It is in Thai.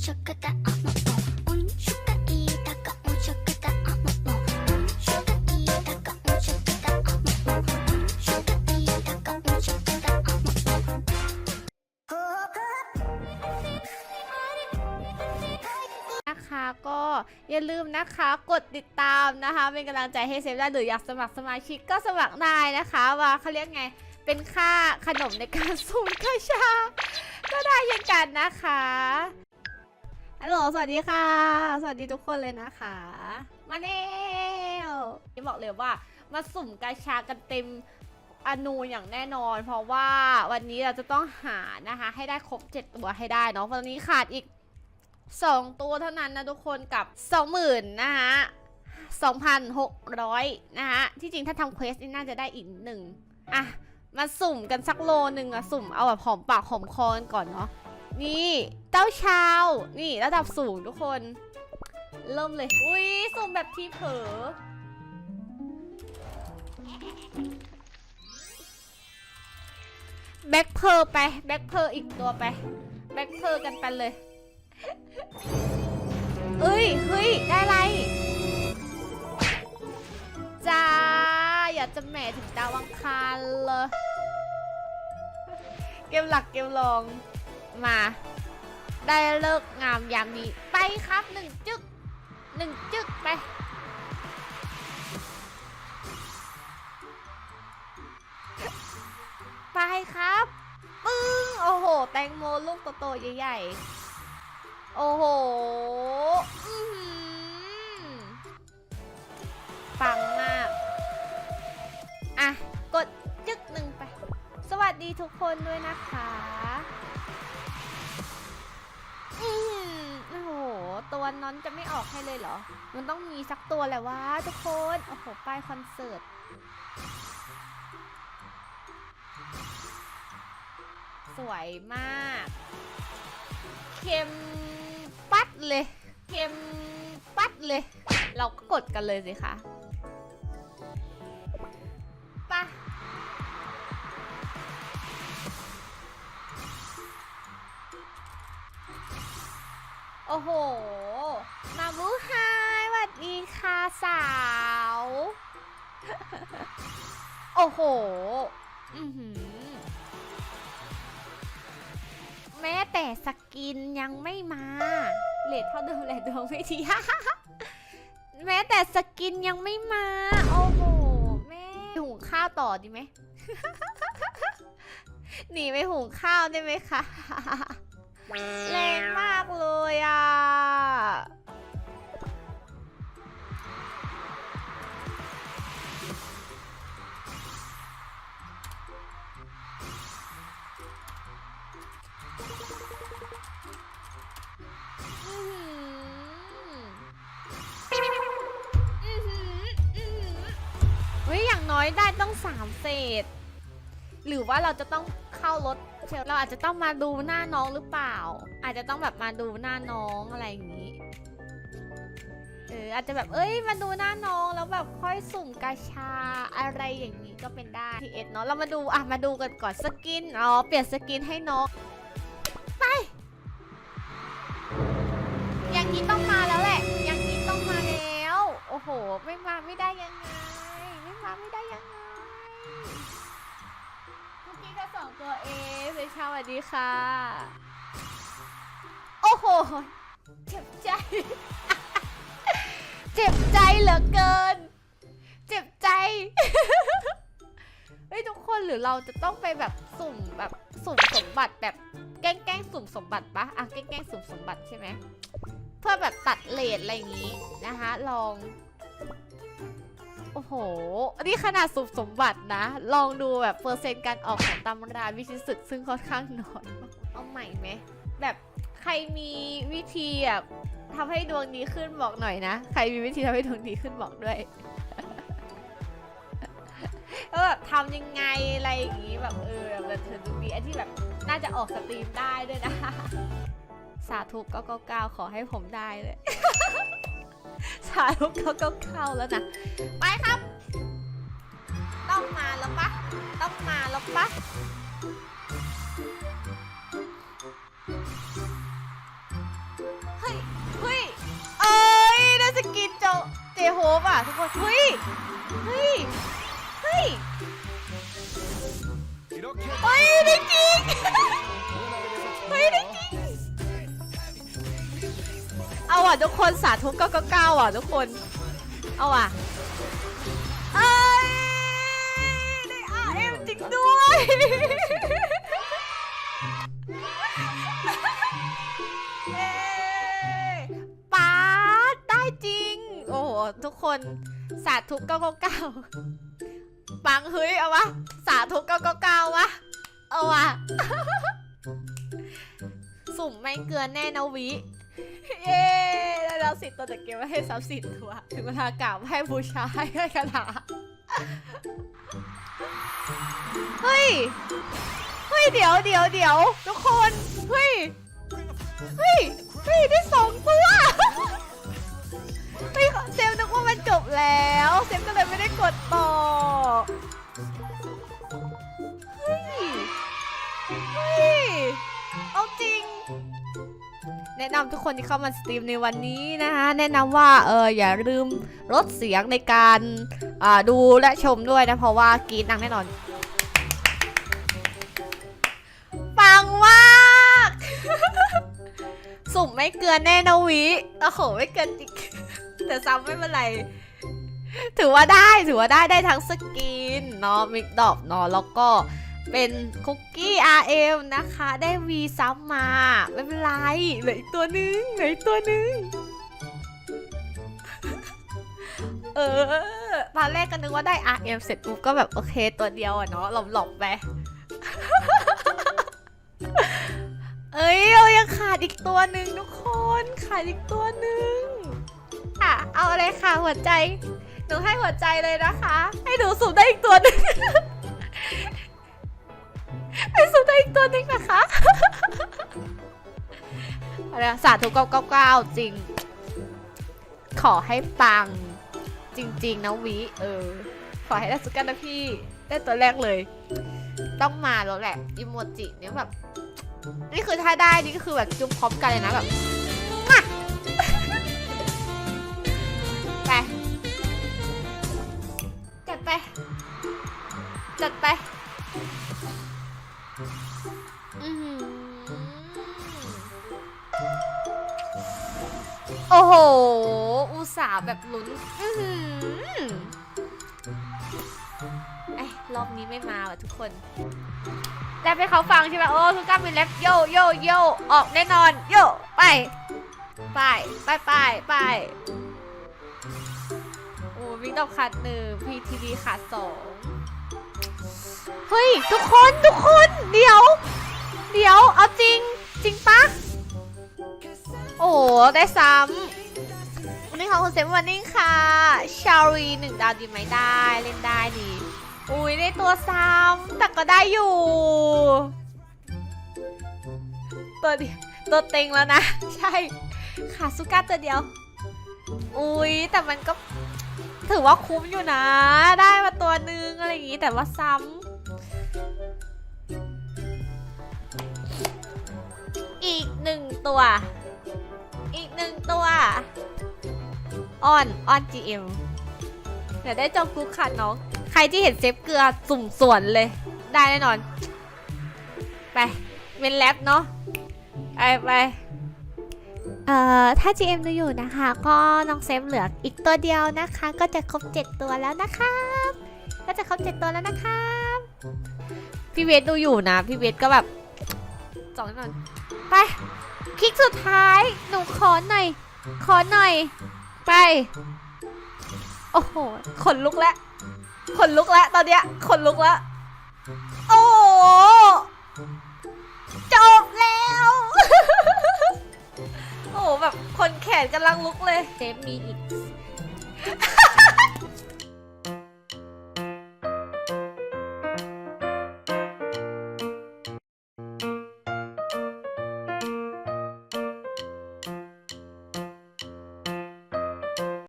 นะคะก็อย่าลืมนะคะกดติดตามนะคะ เป็นกำลังใจให้เซฟได้หรืออยากสมัครสมาชิกก็สมัครได้นะคะว่าเขาเรียกไงเป็นค่าขนมในการสุ่มกาชา ก็ได้เช่นกันนะคะ ฮัลโหล สวัสดีค่ะ สวัสดีทุกคนเลยนะคะ มาเร็วนี่บอกเลยว่ามาสุ่มกาชากันเต็มอนูอย่างแน่นอน เพราะว่าวันนี้เราจะต้องหานะคะ ให้ได้ครบ 7 ตัวให้ได้เนาะวันนี้ขาดอีกสองตัวเท่านั้นนะทุกคนกับสองหมื่นนะคะสองพันหกร้อยนะคะที่จริงถ้าทำเควสนี่น่าจะได้อีกหนึ่งอะ มาสุ่มกันสักโลหนึ่งอะสุ่มเอาแบบหอมปากหอมคอกันก่อนเนาะ นี่ เต้าชาว นี่ระดับสูงทุกคน เริ่มเลย อุ้ยสุ่มแบบที่เผลอแบ็คเพร์ไป แบ็คเพร์อีกตัวไป แบ็คเพร์กันไปเลย เอ้ย เฮ้ย ได้ไรจ้า อยากจะแหม่ถึงดาวังคารเลย เกมหลักเกมรอง มา ได้เลิกงามยามนี้ไปครับหนึ่งจึกหนึ่งจึกไปไปครับปึ้งโอ้โห แตงโมลูกโตๆใหญ่ๆ โอ้โหปังมาก อะ กดจึกหนึ่งไป สวัสดีทุกคนด้วยนะคะ ตัวน้อนจะไม่ออกให้เลยเหรอ มันต้องมีสักตัวแหละวะทุกคน โอ้โห ป้ายคอนเสิร์ต สวยมาก เค็มปัดเลย เค็มปัดเลย เราก็กดกันเลยสิคะไปะโอ้โห มาบูไฮสวัสดีค่ะสาว โอ้โห อือหือ แม้แต่สกินยังไม่มา เลทเท่าเดิมแหละดวงไม่ดีแม้แต่สกินยังไม่มา โอ้โห แม่หุงข้าวต่อดีไหมหนีไปหุงข้าวได้ไหมคะ แรงมากเลยอะ ต้องสามเศษ หรือว่าเราจะต้องเข้ารถเชลเราอาจจะต้องมาดูหน้าน้องหรือเปล่า อาจจะต้องแบบมาดูหน้าน้องอะไรอย่างนี้เอออาจจะแบบเอ้ยมาดูหน้าน้องแล้วแบบค่อยสุ่มกาชาอะไรอย่างนี้ก็เป็นได้ทีเอสเนาะเรามาดูอะมาดูกันก่อนสกินอ๋อเปลี่ยนสกินให้น้องอย่างนี้ต้องมาแล้วแหละ อย่างนี้ต้องมาแล้ว โอ้โห ไม่มาไม่ได้ยังไง ไม่มาไม่ได้ยังไง เมื่อกี้ก็สองตัวเองเลยสวัสดีค่ะ โอ้โห เจ็บใจ เจ็บใจเหลือเกิน เจ็บใจ เฮ้ยทุกคนหรือเราจะต้องไปแบบสุ่มแบบสุ่มสมบัติแบบแกล้งแกล้งสุ่มสมบัติปะอะแกล้งแกล้งสุ่มสมบัติใช่ไหมเพื่อแบบตัดเลทอะไรอย่างนี้นะคะ ลอง อ้โห อันนี้ขนาดสุบสมบัตินะ ลองดูแบบเปอร์เซ็นต์การออกของตำราวิชิตศึกซึ่งค่อนข้างน้อยมากเอาใหม่ไหม แบบใครมีวิธีแบบทำให้ดวงดีขึ้นบอกหน่อยนะ ใครมีวิธีทำให้ดวงดีขึ้นบอกด้วยแล้วแบบทำยังไงอะไรอย่างนี้แบบเออแบบเธอดูดีอันที่แบบน่าจะออกสตรีมได้ด้วยนะ สาธุเก้าเก้าเก้าขอให้ผมได้เลย สายของเขาก็เข้าแล้วนะ ไปครับ ต้องมาแล้วปะต้องมาแล้วปะเฮ้ยเฮ้ยเอ้ยนาจกินเจ้าเจโฮปอะทุกคนเฮ้ยเฮ้ยเฮ้ยเฮ้ยได้กิน อาอะทุกคนสาธุเก้าเก้าเก้าอะทุกคน เอาอะเอ้ยได้อาเอ็มจริงด้วยเย้ป๊าดได้จริง โอ้โหทุกคนสาธุเก้าเก้าเก้าปังเฮ้ยเอาวะสาธุเก้าเก้าเก้าวะเอาวะ สุ่มไม่เกลือแน่นะวิ เย้ได้แล้วสิตัวแต่เกมว่ให้ทรัพย์สินตัว ถึงเวลากล่าวให้บูชาให้คาถาเฮ้ย เฮ้ย เดี๋ยวเดี๋ยวเดี๋ยวทุกคน เฮ้ย เฮ้ย เฮ้ย ได้สองตัวเฮ้ยเซมนึกว่ามันจบแล้ว เซมก็เลยไม่ได้กดต่อ แนะนำทุกคนที่เข้ามาสตรีมในวันนี้นะคะแนะนำว่าเอออย่าลืมลดเสียงในการอ่าดูและชมด้วยนะ เพราะว่ากรีดดังแน่นอนปังมากสุ่มไม่เกินแน่นวิโอ้โหไม่เกินจริงแต่ซ้ำไม่เป็นไร ถือว่าได้ถือว่าได้ได้ทั้งสกินเนาะมิกดอบเนาะแล้วก็ เป็นคุกกี้ RM นะคะ ได้วีซ้ำมา ไม่เป็นไรเหลืออีกตัวนึงเหลืออีกตัวนึง เออตอนแรกก็นึกว่าได้ RM เสร็จปุ๊บก็แบบ โอเคตัวเดียวอะเนาะหลบๆไป เอ้ยเรายังขาดอีกตัวหนึ่งทุกคน ขาดอีกตัวหนึ่งอะ เอาอะไรค่ะหัวใจ หนูให้หัวใจเลยนะคะ ให้หนูสูบได้อีกตัวหนึ่ง ให้สูบได้อีกตัวหนึ่งนะคะอะไรนะสาธุเก้าเก้าเก้าจริง ขอให้ปัง จริง ๆนะวิเออ ขอให้ได้สุกันนะพี่ ได้ตัวแรกเลย ต้องมาแล้วแหละอิโมจิเนี่ยแบบ นี่คือถ้าได้นี่ก็คือแบบจุ๊บพร้อมกันเลยนะแบบ โอ้โห อุตส่าห์แบบลุ้นอือหือเอ้ยรอบนี้ไม่มาว่ะทุกคน แรปให้เขาฟังใช่ไหมโอ้ทุกกาเป็นแรปโยโยโยออกแน่นอน โยไป ไปไปไปไปโอ้วิ่งตอบขาดหนึ่งพีทีดีขาดสอง เฮ้ย ทุกคนทุกคน เดี๋ยว เดี๋ยว เอาจริง จริงปะโอ้ได้ซ้ำวันนี้ขอบคุณเซมวันนิ่งค่ะ ชารีหนึ่งดาวดีไหมได้ เล่นได้ดีอุ้ยได้ตัวซ้ำแต่ก็ได้อยู่ ตัวเดียวตัวเต็งแล้วนะ ใช่ขาสุก้าตัวเดียว อุ้ยแต่มันก็ถือว่าคุ้มอยู่นะ ได้มาตัวนึงอะไรอย่างงี้แต่ว่าซ้ำ อีกหนึ่งตัว อีกหนึ่งตัวออนออน GM เดี๋ยวได้จองกุ๊กค่ะน้อง ใครที่เห็นเซฟเกลือสุ่มสวนเลย ได้แน่นอน ไป เป็นแรปเนาะ ไปไปเอ่อ ถ้า GM ดูอยู่นะคะ ก็น้องเซฟเหลืออีกตัวเดียวนะคะ ก็จะครบ 7 ตัวแล้วนะครับ ก็จะครบ 7 ตัวแล้วนะครับ พี่เวทดูอยู่นะ พี่เวทก็แบบจ องแน่นอนไปคลิกสุดท้ายหนูขอหน่อย ขอหน่อย ไป โอ้โหขนลุกแล้วขนลุกแล้วตอนเนี้ยขนลุกแล้วโอ้จบแล้ว โอ้โหแบบคนแขนกำลังลุกเลยเซฟมีอีก